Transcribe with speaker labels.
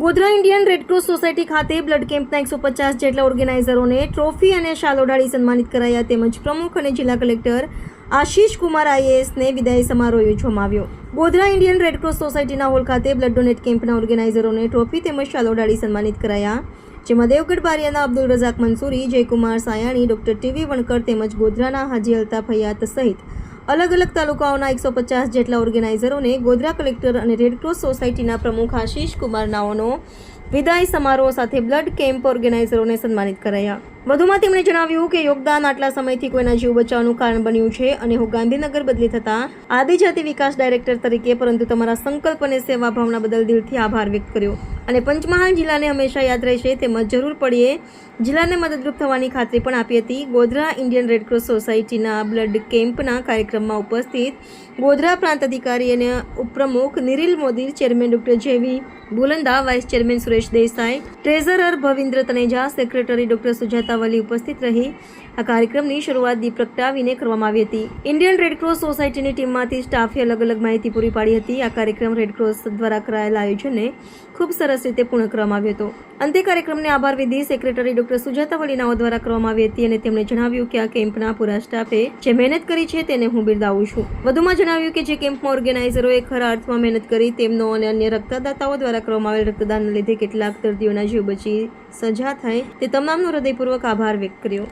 Speaker 1: Godhra Indian Red Cross society ખાતે blood કેમ્પના એકસો પચાસ જેટલા ઓર્ગેનાઇઝરોને ટ્રોફી અને શાલ ઓઢાડી સન્માનિત કરાયા તેમજ પ્રમુખ અને જિલ્લા કલેક્ટર આશીષ કુમાર આઈએએસને વિદાય સમારોહ યોજવામાં આવ્યો. ગોધરા ઇન્ડિયન રેડક્રોસ સોસાયટીના હોલ ખાતે બ્લડ ડોનેટ કેમ્પના ઓર્ગેનાઇઝરોને ટ્રોફી તેમજ શાલ ઓઢાડી સન્માનિત કરાયા. જેમાં Devgadh બારિયાના Abdul Razak Mansuri, Jaykumar Sayani, doctor T V Vankar તેમજ ગોધરાના હાજી અલ્તાફ હયાત સહિત અલગ અલગ તાલુકાઓના એકસો પચાસ જેટલા ઓર્ગેનાઇઝરોને ગોધરા કલેક્ટર અને રેડક્રોસ સોસાયટીના પ્રમુખ આશીષ કુમાર નાઓનો વિદાય સમારોહ સાથે બ્લડ કેમ્પ ઓર્ગેનાઇઝરોને સન્માનિત કરાયા. વધુમાં તેમણે જણાવ્યું કે યોગદાન આટલા સમયથી કોઈના જીવ બચાવવાનું કારણ બન્યું છે અને હું ગાંધીનગર બદલી થતા આદિજાતિ વિકાસ ડાયરેક્ટર તરીકે, પરંતુ તમારા સંકલ્પ અને સેવા ભાવના બદલ દિલથી આભાર વ્યક્ત કર્યો. અને પંચમહાલ જિલ્લાને હંમેશા યાદ રહેશે તેમજ જરૂર પડીએ જિલ્લાને મદદરૂપ થવાની ખાતરી પણ આપી હતી. ગોધરા ઇન્ડિયન રેડક્રોસ સોસાયટીના બ્લડ કેમ્પના કાર્યક્રમમાં ઉપસ્થિત ગોધરા પ્રાંત અધિકારી અને ઉપપ્રમુખ નિરિલ Modi, chairman doctor J V Bulanda vice chairman Suresh Desai, treasurer Bhavindra Taneja, secretary doctor Sujata Vali ઉપસ્થિત રહી. આ કાર્યક્રમની શરૂઆત દીપ પ્રગટાવીને કરવામાં આવી હતી. ઇન્ડિયન રેડક્રોસ સોસાયટીની ટીમમાંથી સ્ટાફે અલગ અલગ માહિતી પૂરી પાડી હતી. આ કાર્યક્રમ રેડક્રોસ દ્વારા કરાયેલા આયોજનને ખૂબ સરસ રીતે પૂર્ણ કરવામાં આવ્યો હતો. અંતે કાર્યક્રમને આભાર વિધિ સેક્રેટરી ડોક્ટર સુજાતા વલીનાઓ દ્વારા કરવામાં આવી હતી અને તેમણે જણાવ્યું કે આ કેમ્પના પૂરા સ્ટાફે જે મહેનત કરી છે તેને હું બિરદાવું છું. વધુમાં જણાવ્યું કે જે કેમ્પમાં ઓર્ગેનાઇઝરોએ ખરા અર્થમાં મહેનત કરી તેમનો અને અન્ય રક્તદાતાઓ દ્વારા કરવામાં આવેલ રક્તદાનના લીધે કેટલાક દર્દીઓના જીવ બચી સજા થાય તે તમામનો હૃદયપૂર્વક આભાર વ્યક્ત કર્યો.